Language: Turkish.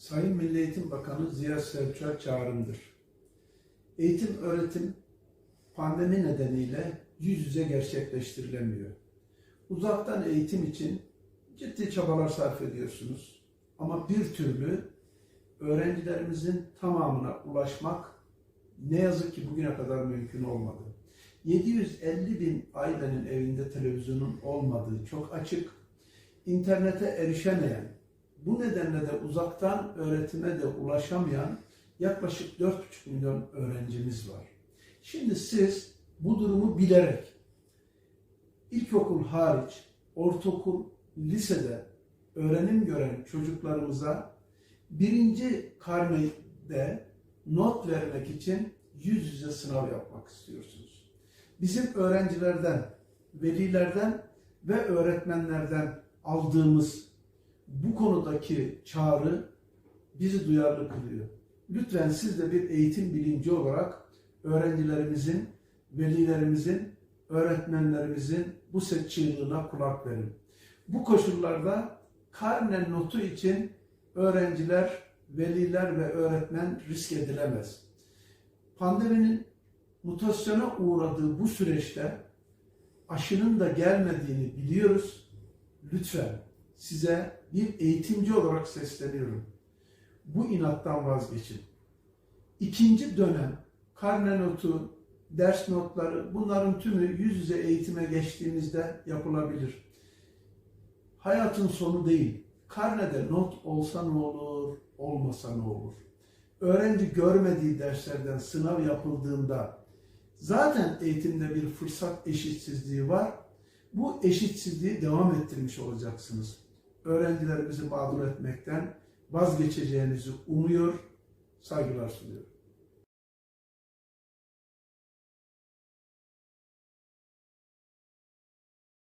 Sayın Milli Eğitim Bakanı Ziya Selçuk'a çağrımdır. Eğitim öğretim pandemi nedeniyle yüz yüze gerçekleştirilemiyor. Uzaktan eğitim için ciddi çabalar sarf ediyorsunuz. Ama bir türlü öğrencilerimizin tamamına ulaşmak ne yazık ki bugüne kadar mümkün olmadı. 750 bin ailenin evinde televizyonun olmadığı çok açık. İnternete erişemeyen, bu nedenle de uzaktan öğretime de ulaşamayan yaklaşık 4,5 milyon öğrencimiz var. Şimdi siz bu durumu bilerek ilkokul hariç, ortaokul, lisede öğrenim gören çocuklarımıza birinci karnede not vermek için yüz yüze sınav yapmak istiyorsunuz. Bizim öğrencilerden, velilerden ve öğretmenlerden aldığımız bu konudaki çağrı bizi duyarlı kılıyor. Lütfen siz de bir eğitim bilinci olarak öğrencilerimizin, velilerimizin, öğretmenlerimizin bu set çığlığına kulak verin. Bu koşullarda karne notu için öğrenciler, veliler ve öğretmen risk edilemez. Pandeminin mutasyona uğradığı bu süreçte aşının da gelmediğini biliyoruz. Lütfen size bir eğitimci olarak sesleniyorum. Bu inattan vazgeçin. İkinci dönem karne notu, ders notları bunların tümü yüz yüze eğitime geçtiğimizde yapılabilir. Hayatın sonu değil. Karnede not olsa ne olur, olmasa ne olur? Öğrenci görmediği derslerden sınav yapıldığında zaten eğitimde bir fırsat eşitsizliği var. Bu eşitsizliği devam ettirmiş olacaksınız. Öğrencilerimizi mağdur etmekten vazgeçeceğinizi umuyor, saygılar sunuyorum.